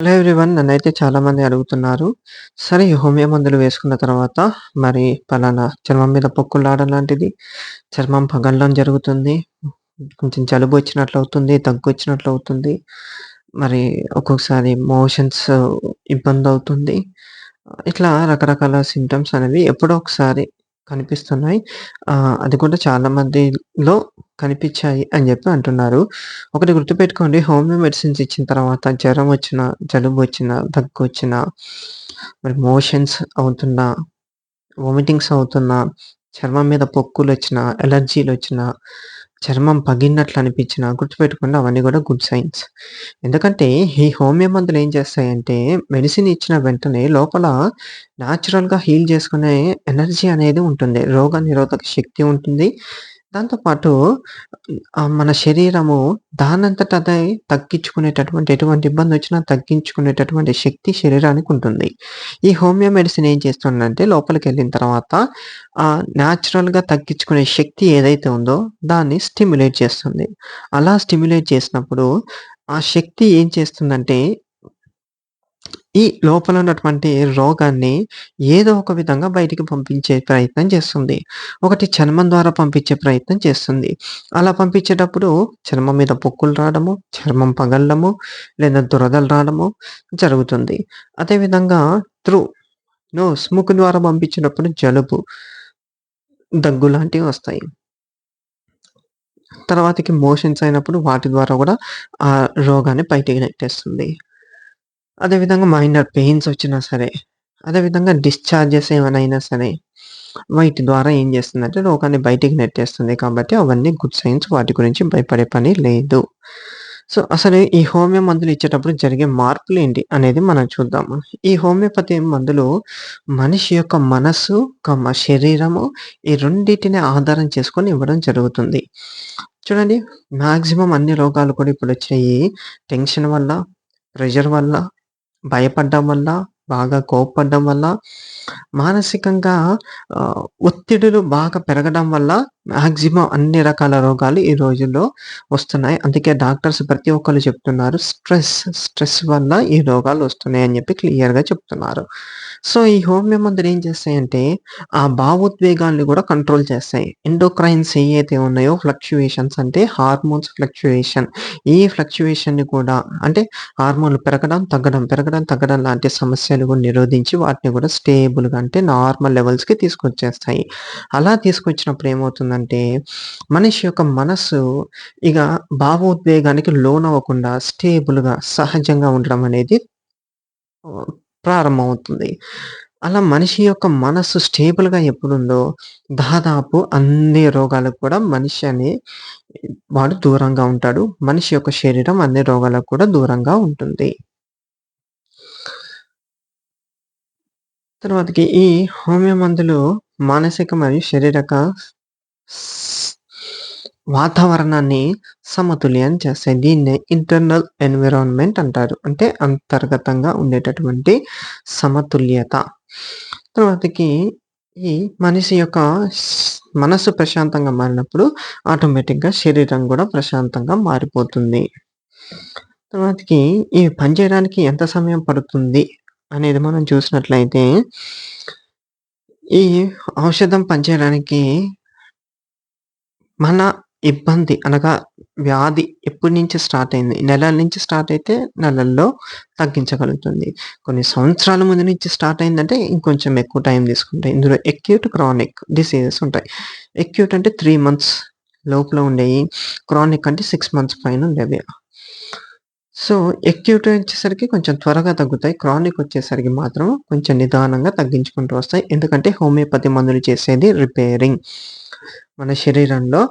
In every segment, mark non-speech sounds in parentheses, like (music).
Hello everyone నన్నైతే చాలామంది అడుగుతున్నారు. సరే హోమియో మందులు వేసుకున్న తర్వాత మరి పలానా చర్మం మీద పొక్కులు రావడం లాంటిది, చర్మం పగలడం జరుగుతుంది. కొంచెం జలుబు వచ్చినట్లు అవుతుంది, దగ్గు వచ్చినట్లు అవుతుంది. మరి ఒక్కొక్కసారి మోషన్స్ ఇబ్బంది అవుతుంది. ఇట్లా రకరకాల సిమ్టమ్స్ అనేవి ఎప్పుడో ఒకసారి కనిపిస్తున్నాయి. అది కూడా చాలామందిలో కనిపించాయి అని చెప్పి అంటున్నారు. ఒకటి గుర్తుపెట్టుకోండి హోమియో మెడిసిన్స్ ఇచ్చిన తర్వాత జ్వరం వచ్చిన జలుబు వచ్చిన దగ్గు వచ్చిన మరి మోషన్స్ అవుతున్నా, వామిటింగ్స్ అవుతున్నా, చర్మం మీద పొక్కులు వచ్చిన ఎలర్జీలు వచ్చిన చర్మం పగిలినట్లు అనిపించిన గుర్తుపెట్టుకోండి అవన్నీ కూడా గుడ్ సైన్స్. ఎందుకంటే ఈ హోమియో మందులు ఏం చేస్తాయంటే మెడిసిన్ ఇచ్చిన వెంటనే లోపల న్యాచురల్‌గా హీల్ చేసుకునే ఎనర్జీ అనేది ఉంటుంది. రోగ నిరోధక శక్తి ఉంటుంది. దాంతోపాటు మన శరీరము దానంతట అదే తగ్గించుకునేటటువంటి ఎటువంటి ఇబ్బంది వచ్చినా తగ్గించుకునేటటువంటి శక్తి శరీరానికి ఉంటుంది. ఈ హోమియో మెడిసిన్ ఏం చేస్తుందంటే లోపలికెళ్ళిన తర్వాత న్యాచురల్‌గా తగ్గించుకునే శక్తి ఏదైతే ఉందో దాన్ని స్టిమ్యులేట్ చేస్తుంది. అలా స్టిమ్యులేట్ చేసినప్పుడు ఆ శక్తి ఏం చేస్తుందంటే ఈ లోపల ఉన్నటువంటి రోగాన్ని ఏదో ఒక విధంగా బయటికి పంపించే ప్రయత్నం చేస్తుంది. ఒకటి చర్మం ద్వారా పంపించే ప్రయత్నం చేస్తుంది. అలా పంపించేటప్పుడు చర్మం మీద పొక్కులు రావడము, చర్మం పగలడము, లేదా దురదలు రావడము జరుగుతుంది. అదేవిధంగా త్రూ నోస్ ముక్కు ద్వారా పంపించినప్పుడు జలుబు, దగ్గు లాంటివి వస్తాయి. తర్వాతకి మోషన్స్ అయినప్పుడు వాటి ద్వారా కూడా ఆ రోగాన్ని బయటికి నెట్టేస్తుంది. అదేవిధంగా మైనర్ పెయిన్స్ వచ్చినా సరే, అదేవిధంగా డిశ్చార్జెస్ ఏమైనా అయినా సరే, వీటి ద్వారా ఏం చేస్తుందంటే రోగాన్ని బయటికి నెట్టేస్తుంది. కాబట్టి అవన్నీ గుడ్ సైన్స్ వాటి గురించి భయపడే పని లేదు. సో, అసలు ఈ హోమియో మందులు ఇచ్చేటప్పుడు జరిగే మార్పులు ఏంటి అనేది మనం చూద్దాము. ఈ హోమియోపతి మందులు మనిషి యొక్క మనస్సు, శరీరము ఈ రెండింటిని ఆధారం చేసుకొని ఇవ్వడం జరుగుతుంది. చూడండి మ్యాక్సిమం అన్ని రోగాలు కూడా ఇప్పుడు వచ్చాయి టెన్షన్ వల్ల, ప్రెషర్ వల్ల, భయపడ్డం వల్ల, బాగా కోప్పడ్డం వల్ల, మానసికంగా ఒత్తిడులు బాగా పెరగడం వల్ల మాక్సిమం అన్ని రకాల రోగాలు ఈ రోజుల్లో వస్తున్నాయి. అందుకే డాక్టర్స్ ప్రతి ఒక్కరు చెప్తున్నారు స్ట్రెస్, స్ట్రెస్ వల్ల ఈ రోగాలు వస్తున్నాయి అని చెప్పి క్లియర్‌గా చెప్తున్నారు. సో, ఈ హోమియో మందులు ఏం చేస్తాయంటే ఆ భావోద్వేగాల్ని కూడా కంట్రోల్ చేస్తాయి. ఎండోక్రైన్స్ ఏవైతే ఉన్నాయో ఫ్లక్చుయేషన్స్ అంటే హార్మోన్స్ ఫ్లక్చుయేషన్ ఈ ఫ్లక్చుయేషన్‌ని కూడా అంటే హార్మోన్‌లు పెరగడం, తగ్గడం, పెరగడం, తగ్గడం లాంటి సమస్యలు కూడా నిరోధించి వాటిని కూడా స్టేబుల్‌గా అంటే నార్మల్ లెవెల్స్‌కి తీసుకొచ్చేస్తాయి. అలా తీసుకొచ్చినప్పుడు ఏమవుతుందంటే మనిషి యొక్క మనస్సు ఇక భావోద్వేగానికి లోనవ్వకుండా స్టేబుల్‌గా, సహజంగా ఉండడం అనేది ప్రారంభమవుతుంది. అలా మనిషి యొక్క మనస్సు స్టేబుల్‌గా ఎప్పుడుందో దాదాపు అన్ని రోగాలకు కూడా మనిషి అనే వాడు దూరంగా ఉంటాడు. మనిషి యొక్క శరీరం అన్ని రోగాలకు కూడా దూరంగా ఉంటుంది. తర్వాతకి ఈ హోమియో మందులు మానసిక మరియు శారీరక వాతావరణాన్ని సమతుల్యం చేస్తాయి. దీన్నే ఇంటర్నల్ ఎన్విరాన్మెంట్ అంటారు. అంటే అంతర్గతంగా ఉండేటటువంటి సమతుల్యత. తర్వాతకి ఈ మనిషి యొక్క మనసు ప్రశాంతంగా మారినప్పుడు ఆటోమేటిక్‌గా శరీరం కూడా ప్రశాంతంగా మారిపోతుంది. తర్వాతకి ఇవి పనిచేయడానికి ఎంత సమయం పడుతుంది అనేది మనం చూసినట్లయితే ఈ ఔషధం పనిచేయడానికి మన ఇబ్బంది అనగా వ్యాధి ఎప్పటి నుంచి స్టార్ట్ అయింది. నెలల నుంచి స్టార్ట్ అయితే నెలల్లో తగ్గించగలుగుతుంది. కొన్ని సంవత్సరాల ముందు నుంచి స్టార్ట్ అయిందంటే ఇంకొంచెం ఎక్కువ టైం తీసుకుంటాయి. ఇందులో ఎక్యూట్ క్రానిక్ డిసీజెస్ ఉంటాయి. ఎక్యూట్ అంటే త్రీ మంత్స్ లోపల ఉండేవి క్రానిక్ అంటే సిక్స్ మంత్స్ పైన ఉండేవి. సో, ఎక్యూట్ వచ్చేసరికి కొంచెం త్వరగా తగ్గుతాయి. క్రానిక్ వచ్చేసరికి మాత్రం కొంచెం నిదానంగా తగ్గించుకుంటూ వస్తాయి. ఎందుకంటే హోమియోపతి మందులు చేసేది రిపేరింగ్. మన శరీరంలో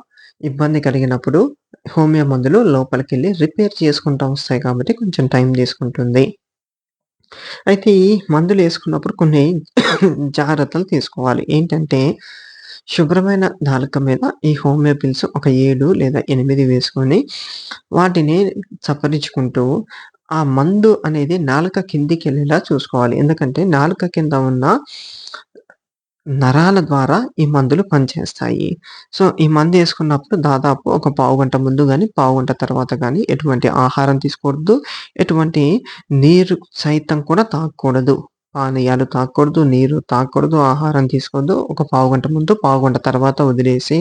ఇబ్బంది కలిగినప్పుడు హోమియో మందులు లోపలికెళ్ళి రిపేర్ చేసుకుంటూ వస్తాయి కాబట్టి కొంచెం టైం తీసుకుంటుంది. అయితే ఈ మందులు వేసుకున్నప్పుడు కొన్ని (coughs) జాగ్రత్తలు తీసుకోవాలి. ఏంటంటే శుభ్రమైన నాలుక మీద ఈ హోమియో పిల్స్ ఒక ఏడు లేదా ఎనిమిది వేసుకొని వాటిని చప్పరించుకుంటూ ఆ మందు అనేది నాలుక కిందికి వెళ్ళేలా చూసుకోవాలి. ఎందుకంటే నాలుక కింద ఉన్న నరాల ద్వారా ఈ మందులు పనిచేస్తాయి. సో, ఈ మందు వేసుకున్నప్పుడు దాదాపు ఒక పావుగంట ముందు కానీ పావుగంట తర్వాత కానీ ఎటువంటి ఆహారం తీసుకోవద్దు. ఎటువంటి నీరు సైతం కూడా తాగకూడదు. పానీయాలు తాకూడదు నీరు తాకూడదు ఆహారం తీసుకోవద్దు. ఒక పావుగంట ముందు, పావుగంట తర్వాత వదిలేసి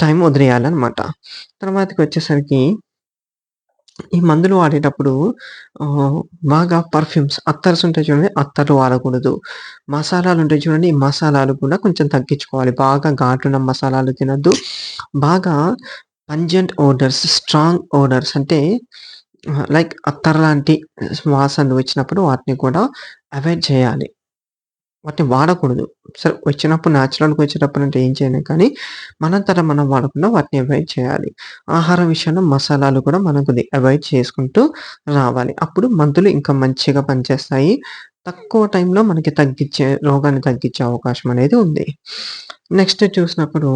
టైం వదిలేయాలన్నమాట తర్వాతకి వచ్చేసరికి ఈ మందులు వాడేటప్పుడు బాగా పర్ఫ్యూమ్స్ అత్తర్స్ ఉంటాయి చూడండి. అత్తర్లు వాడకూడదు. మసాలాలు ఉంటాయి చూడండి. ఈ మసాలాలు కూడా కొంచెం తగ్గించుకోవాలి. బాగా ఘాటున్న మసాలాలు తినద్దు బాగా పంజెంట్ ఓడర్స్, స్ట్రాంగ్ ఓడర్స్ అంటే లైక్ అత్తర్ లాంటి వాసనలు వచ్చినప్పుడు వాటిని కూడా అవాయిడ్ చేయాలి. వాటిని వాడకూడదు. సరే వచ్చినప్పుడు న్యాచురల్గా వచ్చేటప్పుడు అంటే ఏం చేయలేం కానీ, మనంతట మనం వాడకుండా వాటిని అవాయిడ్ చేయాలి. ఆహార విషయంలో మసాలాలు కూడా మనం కొద్దిగా అవాయిడ్ చేసుకుంటూ రావాలి. అప్పుడు మందులు ఇంకా మంచిగా పనిచేస్తాయి. తక్కువ టైంలో మనకి తగ్గించే రోగాన్ని తగ్గించే అవకాశం అనేది ఉంది. నెక్స్ట్ చూసినప్పుడు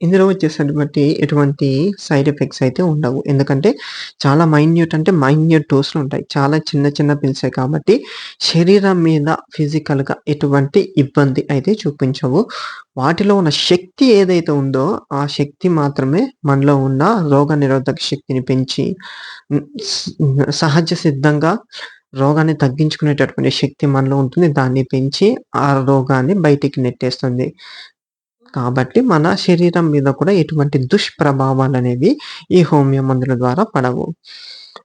ఇందులో వచ్చేసటువంటి ఎటువంటి సైడ్ ఎఫెక్ట్స్ అయితే ఉండవు. ఎందుకంటే చాలా మైన్యూట్ అంటే మైన్యూట్ డోస్‌లుంటాయి. చాలా చిన్న చిన్న పిల్సే కాబట్టి శరీరం మీద ఫిజికల్‌గా ఎటువంటి ఇబ్బంది అయితే చూపించవు. వాటిలో ఉన్న శక్తి ఏదైతే ఉందో, ఆ శక్తి మాత్రమే మనలో ఉన్న రోగనిరోధక శక్తిని పెంచి సహజ సిద్ధంగా రోగాన్ని తగ్గించుకునేటటువంటి శక్తి మనలో ఉంటుంది. దాన్ని పెంచి ఆ రోగాన్ని బయటికి నెట్టేస్తుంది. కాబట్టి మన శరీరం మీద కూడా ఎటువంటి దుష్ప్రభావాలు అనేవి ఈ హోమియో మందుల ద్వారా పడవు.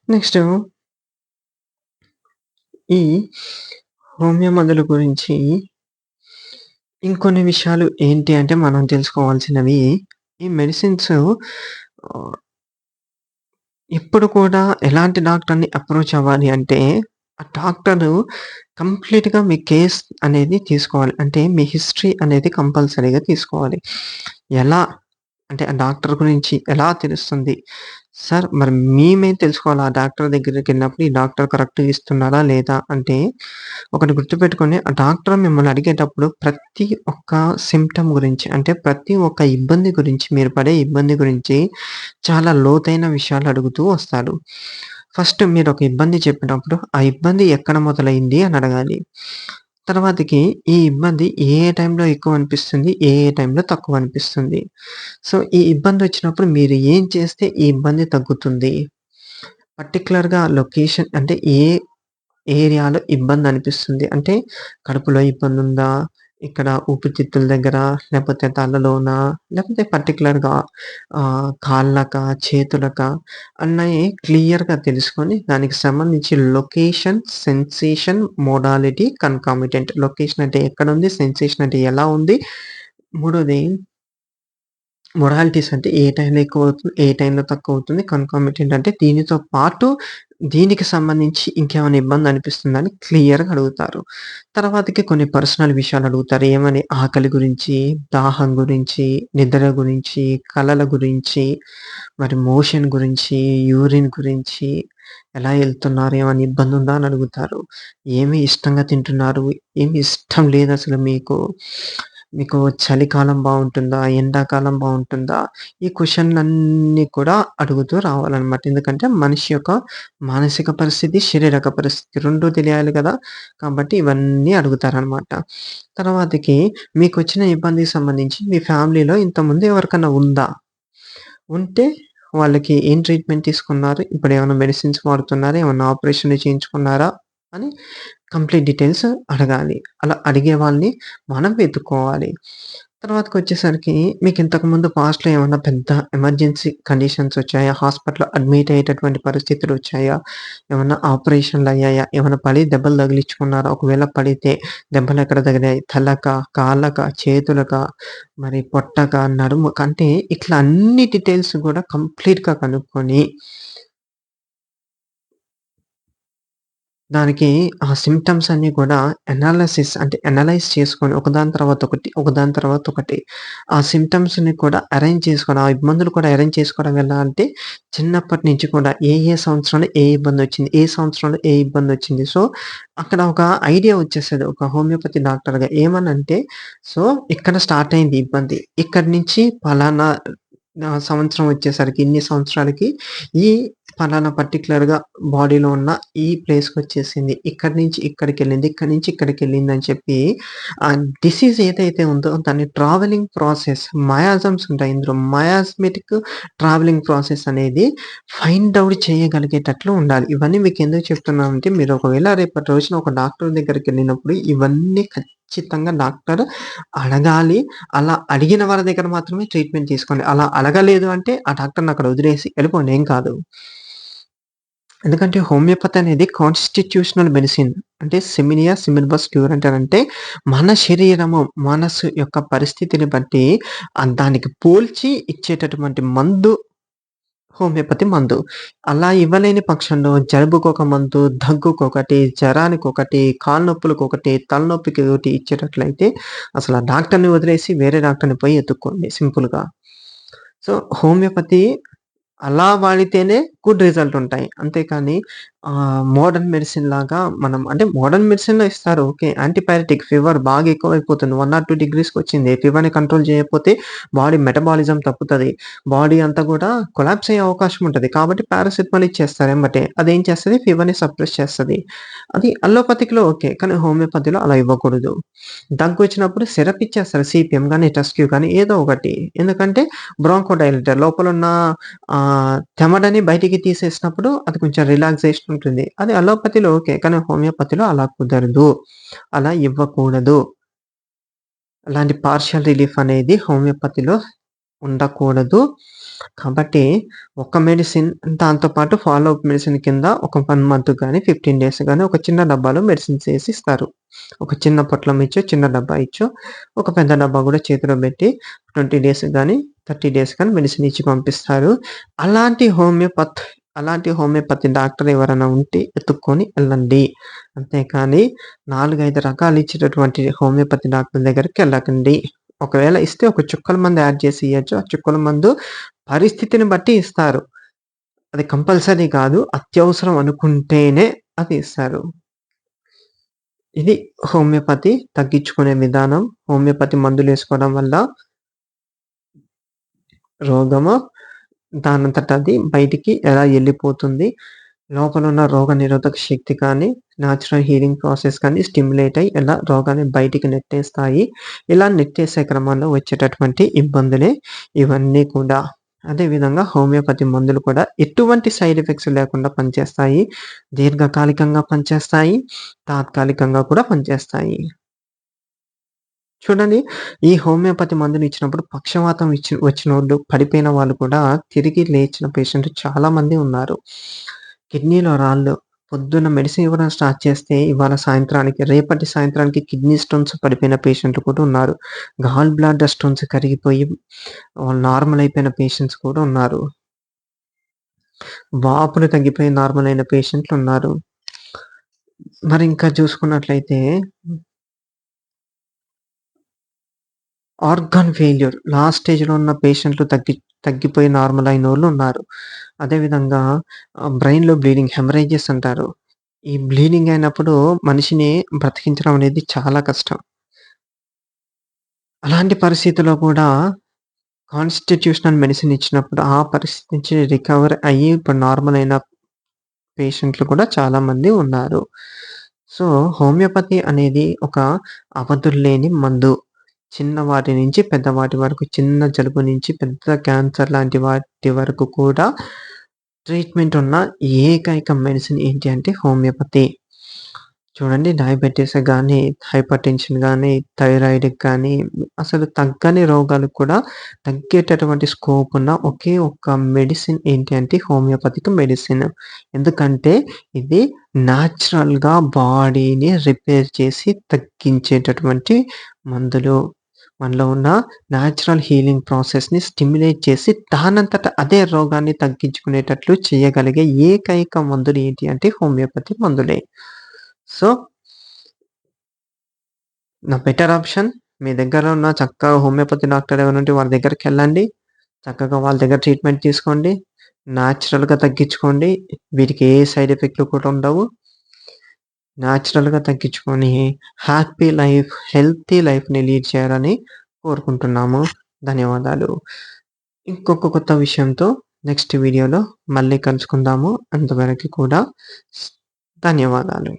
నెక్స్ట్ ఈ హోమియో మందుల గురించి ఇంకొన్ని విషయాలు ఏంటి అంటే మనం తెలుసుకోవాల్సినవి ఈ మెడిసిన్స్ ఇప్పుడు ఎప్పుడు కూడా ఎలాంటి డాక్టర్‌ని అప్రోచ్ అవ్వాలి అంటే, ఆ డాక్టరు కంప్లీట్‌గా మీ కేస్ అనేది తీసుకోవాలి. అంటే మీ హిస్టరీ అనేది కంపల్సరీగా తీసుకోవాలి. ఎలా అంటే ఆ డాక్టర్ గురించి ఎలా తెలుస్తుంది? సార్ మరి మేమే తెలుసుకోవాలి ఆ డాక్టర్ దగ్గరికి వెళ్ళినప్పుడు ఈ డాక్టర్ కరెక్ట్‌గా ఇస్తున్నారా లేదా? అంటే ఒకటి గుర్తుపెట్టుకొని ఆ డాక్టర్ మిమ్మల్ని అడిగేటప్పుడు ప్రతి ఒక్క సిమ్టమ్ గురించి అంటే ప్రతి ఒక్క ఇబ్బంది గురించి మీరు పడే ఇబ్బంది గురించి చాలా లోతైన విషయాలు అడుగుతూ వస్తాడు. ఫస్ట్ మీరు ఒక ఇబ్బంది చెప్పినప్పుడు ఆ ఇబ్బంది ఎక్కడ మొదలైంది అని అడగాలి. తర్వాతకి ఈ ఇబ్బంది ఏ ఏ టైంలో ఎక్కువ అనిపిస్తుంది? ఏ ఏ టైంలో తక్కువ అనిపిస్తుంది? సో, ఈ ఇబ్బంది వచ్చినప్పుడు మీరు ఏం చేస్తే ఈ ఇబ్బంది తగ్గుతుంది? పర్టిక్యులర్‌గా లొకేషన్ అంటే ఏ ఏరియాలో ఇబ్బంది అనిపిస్తుంది అంటే కడుపులో ఇబ్బంది ఉందా ఇక్కడ ఊపిరితిత్తుల దగ్గర? లేకపోతే తలలోన లేకపోతే పర్టికులర్గా కాళ్ళక కాళ్ళకా? అన్నవి క్లియర్‌గా తెలుసుకొని దానికి సంబంధించి location, sensation, modality, concomitant. Location అంటే ఎక్కడ ఉంది సెన్సేషన్ అంటే ఎలా ఉంది? మూడోది మొడాలిటీస్ అంటే ఏ టైంలో ఎక్కువ అవుతుంది ఏ టైంలో తక్కువ అవుతుంది కన్కామిటెంట్ అంటే దీనితో పాటు దీనికి సంబంధించి ఇంకేమైనా ఇబ్బంది అనిపిస్తుందని క్లియర్‌గా అడుగుతారు. తర్వాతకి కొన్ని పర్సనల్ విషయాలు అడుగుతారు. ఏమని? ఆకలి గురించి, దాహం గురించి, నిద్ర గురించి, కళల గురించి, మరి మోషన్ గురించి, యూరిన్ గురించి, ఎలా వెళ్తున్నారు ఏమైనా ఇబ్బంది ఉందా అని అడుగుతారు. ఏమి ఇష్టంగా తింటున్నారు? ఏమి ఇష్టం లేదు అసలు మీకు? మీకు చలికాలం బాగుంటుందా ఎండాకాలం బాగుంటుందా ఈ క్వెషన్‌లన్నీ కూడా అడుగుతూ రావాలనమాట. ఎందుకంటే మనిషి యొక్క మానసిక పరిస్థితి, శారీరక పరిస్థితి 2 తెలియాలి కదా! కాబట్టి ఇవన్నీ అడుగుతారనమాట. తర్వాతకి మీకొచ్చిన ఇబ్బందికి సంబంధించి మీ ఫ్యామిలీలో ఇంతకుముందు ఎవరికన్నా ఉందా? ఉంటే వాళ్ళకి ఏం ట్రీట్మెంట్ తీసుకున్నారు? ఇప్పుడేమన్నా మెడిసిన్స్ వాడుతున్నారా? ఏమన్నా ఆపరేషన్‌లు చేయించుకున్నారా? అని కంప్లీట్ డీటెయిల్స్ అడగాలి. అలా అడిగే వాళ్ళని మనం వెతుక్కోవాలి. తర్వాతకొచ్చేసరికి మీకింతకుముందు పాస్ట్‌లో ఏమైనా పెద్ద ఎమర్జెన్సీ కండిషన్స్ వచ్చాయా? హాస్పిటల్‌లో అడ్మిట్ అయ్యేటటువంటి పరిస్థితులు వచ్చాయా ఏమైనా ఆపరేషన్లు అయ్యాయా ఏమైనా పడి దెబ్బలు తగిలించుకున్నారా? ఒకవేళ పడితే దెబ్బలు ఎక్కడ తగిలాయి? తలక కాళ్ళక చేతులక మరి పొట్టక నడుము అంటే ఇట్లా అన్ని డీటెయిల్స్ కూడా కంప్లీట్‌గా కనుక్కొని దానికి ఆ సిమ్టమ్స్ అన్నీ కూడా అనాలిసిస్ అంటే అనలైజ్ చేసుకొని ఒకదాని తర్వాత ఒకటి, ఒకదాని తర్వాత ఒకటి ఆ సిమ్టమ్స్ని కూడా అరేంజ్ చేసుకోవడం ఆ ఇబ్బందులు కూడా అరేంజ్ చేసుకోవడం ఎలా అంటే చిన్నప్పటి నుంచి కూడా ఏ ఏ సంవత్సరంలో ఏ ఇబ్బంది వచ్చింది ఏ సంవత్సరంలో ఏ ఇబ్బంది వచ్చింది సో, అక్కడ ఒక ఐడియా వచ్చేస్తుంది ఒక హోమియోపతి డాక్టర్‌గా. ఏమనంటే సో, ఇక్కడ స్టార్ట్ అయింది ఇబ్బంది. ఇక్కడి నుంచి పలానా సంవత్సరం వచ్చేసరికి ఇన్ని సంవత్సరాలకి ఈ పలానా పర్టిక్యులర్‌గా బాడీలో ఉన్న ఈ ప్లేస్కి వచ్చేసింది ఇక్కడి నుంచి ఇక్కడికి వెళ్ళింది ఇక్కడి నుంచి ఇక్కడికి వెళ్ళిందని చెప్పి ఆ డిసీజ్ ఏదైతే ఉందో దాన్ని ట్రావెలింగ్ ప్రాసెస్ మయాజమ్స్ ఉంటాయి ఇందులో. మయాస్మెటిక్ ట్రావెలింగ్ ప్రాసెస్ అనేది ఫైండ్ అవుట్ చేయగలిగేటట్లు ఉండాలి. ఇవన్నీ మీకు ఎందుకు చెప్తున్నామంటే మీరు ఒకవేళ రేపటి రోజున ఒక డాక్టర్ దగ్గరికి వెళ్ళినప్పుడు ఇవన్నీ ఖచ్చితంగా డాక్టర్ అడగాలి. అలా అడిగిన వారి దగ్గర మాత్రమే ట్రీట్మెంట్ తీసుకోండి. అలా అడగలేదు అంటే ఆ డాక్టర్‌ని అక్కడ వదిలేసి వెళ్ళిపోండి ఏం కాదు. ఎందుకంటే హోమియోపతి అనేది కాన్స్టిట్యూషనల్ మెడిసిన్. అంటే సిమినియా సిమిల్బస్ క్యూర్ అంటారంటే మన శరీరము, మనసు యొక్క పరిస్థితిని బట్టి దానికి పోల్చి ఇచ్చేటటువంటి మందు హోమియోపతి మందు. అలా ఇవ్వలేని పక్షంలో జలుబుకొక మందు, దగ్గుకొకటి, జరానికొకటి, కాళ్ళు నొప్పులకొకటి, తలనొప్పికి ఒకటి ఇచ్చేటట్లయితే అసలు ఆ డాక్టర్‌ని వదిలేసి వేరే డాక్టర్‌ని పోయి ఎత్తుక్కోండి సింపుల్‌గా. సో, హోమియోపతి అలా వాడితేనే గుడ్ రిజల్ట్ ఉంటాయి. అంతేకాని మోడర్న్ మెడిసిన్ లాగా మనం అంటే మోడర్న్ మెడిసిన్‌లో ఇస్తారు ఓకే. యాంటీబయాటిక్ ఫీవర్ బాగా ఎక్కువైపోతుంది. వన్ ఆర్ టూ డిగ్రీస్కి వచ్చింది ఫీవర్‌ని కంట్రోల్ చేయకపోతే బాడీ మెటబాలిజం తప్పుతుంది బాడీ అంతా కూడా కొలాప్స్ అయ్యే అవకాశం ఉంటుంది కాబట్టి పారాసిటమాల్ ఇచ్చేస్తారు ఎమ్మటే. అదేం చేస్తుంది ఫీవర్‌ని సప్రెస్ చేస్తుంది అది అలోపతిక్‌లో ఓకే. కానీ హోమియోపతిలో అలా ఇవ్వకూడదు. దగ్గొచ్చినప్పుడు సిరప్ ఇచ్చేస్తారు. సిపిఎం కానీ టెస్క్యూ కానీ ఏదో ఒకటి. ఎందుకంటే బ్రాంకోడైలిటర్ లోపల ఉన్న తెమడని బయటికి తీసేసినప్పుడు అది కొంచెం రిలాక్సేషన్ ఉంటుంది. అది అలోపతిలో ఓకే. కానీ హోమియోపతిలో అలా కుదరదు. అలా ఇవ్వకూడదు. అలాంటి పార్షియల్ రిలీఫ్ అనేది హోమియోపతిలో ఉండకూడదు. కాబట్టి ఒక మెడిసిన్ దాంతో పాటు ఫాలో అప్ మెడిసిన్ కింద ఒక వన్ మంత్ కానీ ఫిఫ్టీన్ డేస్ కానీ ఒక చిన్న డబ్బాలో మెడిసిన్స్ వేసి ఇస్తారు. ఒక చిన్న పొట్లం ఇచ్చు చిన్న డబ్బా ఇచ్చు ఒక పెద్ద డబ్బా కూడా చేతిలో పెట్టి ట్వంటీ డేస్ కానీ 30 డేస్ కానీ మెడిసిన్ ఇచ్చి పంపిస్తారు. అలాంటి హోమియోపత్ అలాంటి హోమియోపతి డాక్టర్ ఎవరైనా ఉంటే ఎత్తుక్కొని వెళ్ళండి అంతేకాని 4, 5 రకాలు ఇచ్చేటటువంటి హోమియోపతి డాక్టర్ దగ్గరికి వెళ్ళకండి ఒకవేళ ఇస్తే ఒక చుక్కల మందు యాడ్ చేసి ఇవ్వచ్చు ఆ చుక్కల మందు పరిస్థితిని బట్టి ఇస్తారు. అది కంపల్సరీ కాదు. అత్యవసరం అనుకుంటేనే అది ఇస్తారు. ఇది హోమియోపతి తగ్గించుకునే విధానం. హోమియోపతి మందులు వేసుకోవడం వల్ల రోగము దానంతట అది బయటికి ఎలా వెళ్ళిపోతుంది లోపల ఉన్న రోగ నిరోధక శక్తి కానీ, న్యాచురల్ హీలింగ్ ప్రాసెస్ కానీ స్టిమ్యులేట్ అయ్యి ఎలా రోగాన్ని బయటికి నెట్టేస్తాయి. ఇలా నెట్టేసే క్రమంలో వచ్చేటటువంటి ఇబ్బందులే ఇవన్నీ కూడా. అదే విధంగా హోమియోపతి మందులు కూడా ఎటువంటి సైడ్ ఎఫెక్ట్స్ లేకుండా పనిచేస్తాయి. దీర్ఘకాలికంగా పనిచేస్తాయి. తాత్కాలికంగా కూడా పనిచేస్తాయి. చూడండి ఈ హోమియోపతి మందులు ఇచ్చినప్పుడు పక్షవాతం ఇచ్చి వచ్చినోళ్ళు పడిపోయిన వాళ్ళు కూడా తిరిగి లేచిన పేషెంట్ చాలా మంది ఉన్నారు. కిడ్నీలో రాళ్ళు పొద్దున్న మెడిసిన్ ఇవ్వడం స్టార్ట్ చేస్తే ఇవాళ సాయంత్రానికి రేపటి సాయంత్రానికి కిడ్నీ స్టోన్స్ పడిపోయిన పేషెంట్లు కూడా ఉన్నారు. గాల్ బ్లాడర్ స్టోన్స్ కరిగిపోయి నార్మల్ అయిపోయిన పేషెంట్స్ కూడా ఉన్నారు. వాపులు తగ్గిపోయి నార్మల్ అయిన పేషెంట్లు ఉన్నారు మరి ఇంకా చూసుకున్నట్లయితే ఆర్గాన్ ఫెయిల్యూర్ లాస్ట్ స్టేజ్‌లో ఉన్న పేషెంట్లు తగ్గి తగ్గిపోయి నార్మల్ అయిన వాళ్ళు ఉన్నారు. అదేవిధంగా బ్రెయిన్‌లో బ్లీడింగ్ హెమరేజెస్ అంటారు. ఈ బ్లీడింగ్ అయినప్పుడు మనిషిని బ్రతికించడం అనేది చాలా కష్టం. అలాంటి పరిస్థితిలో కూడా కాన్స్టిట్యూషనల్ మెడిసిన్ ఇచ్చినప్పుడు ఆ పరిస్థితి నుంచి రికవర్ అయ్యి ఇప్పుడు నార్మల్ అయిన పేషెంట్లు కూడా చాలామంది ఉన్నారు. సో, హోమియోపతి అనేది ఒక అవధులు లేని మందు. చిన్నవాటి నుంచి పెద్ద వాటి వరకు చిన్న జలుబు నుంచి పెద్ద క్యాన్సర్ లాంటి వాటి వరకు కూడా ట్రీట్మెంట్ ఉన్న ఏకైక మెడిసిన్ ఏంటి అంటే హోమియోపతి. చూడండి డయాబెటీస్ కానీ హైపర్ టెన్షన్ కానీ థైరాయిడ్ కానీ అసలు తగ్గని రోగాలు కూడా తగ్గేటటువంటి స్కోప్ ఉన్న ఒకే ఒక్క మెడిసిన్ ఏంటి అంటే హోమియోపతిక్ మెడిసిన్. ఎందుకంటే ఇది న్యాచురల్‌గా బాడీని రిపేర్ చేసి తగ్గించేటటువంటి మందులు. మనలో ఉన్న న్యాచురల్ హీలింగ్ ప్రాసెస్‌ని స్టిమ్యులేట్ చేసి దానంతట అదే రోగాన్ని తగ్గించుకునేటట్లు చేయగలిగే ఏకైక మందులు ఏంటి అంటే హోమియోపతి మందులే. సో నా బెటర్ ఆప్షన్ మీ దగ్గర ఉన్న చక్కగా హోమియోపతి డాక్టర్ ఎవరైనా ఉంటే దగ్గరికి వెళ్ళండి చక్కగా వాళ్ళ దగ్గర ట్రీట్మెంట్ తీసుకోండి. న్యాచురల్‌గా తగ్గించుకోండి. వీటికి ఏ సైడ్ ఎఫెక్ట్‌లు కూడా ఉండవు. న్యాచురల్‌గా తగ్గించుకొని హ్యాపీ లైఫ్, హెల్తీ లైఫ్‌ని లీడ్ చేయాలని కోరుకుంటున్నాము. ధన్యవాదాలు. ఇంకొక కొత్త విషయంతో నెక్స్ట్ వీడియోలో మళ్ళీ కలుసుకుందాము. అంతవరకు కూడా ధన్యవాదాలు.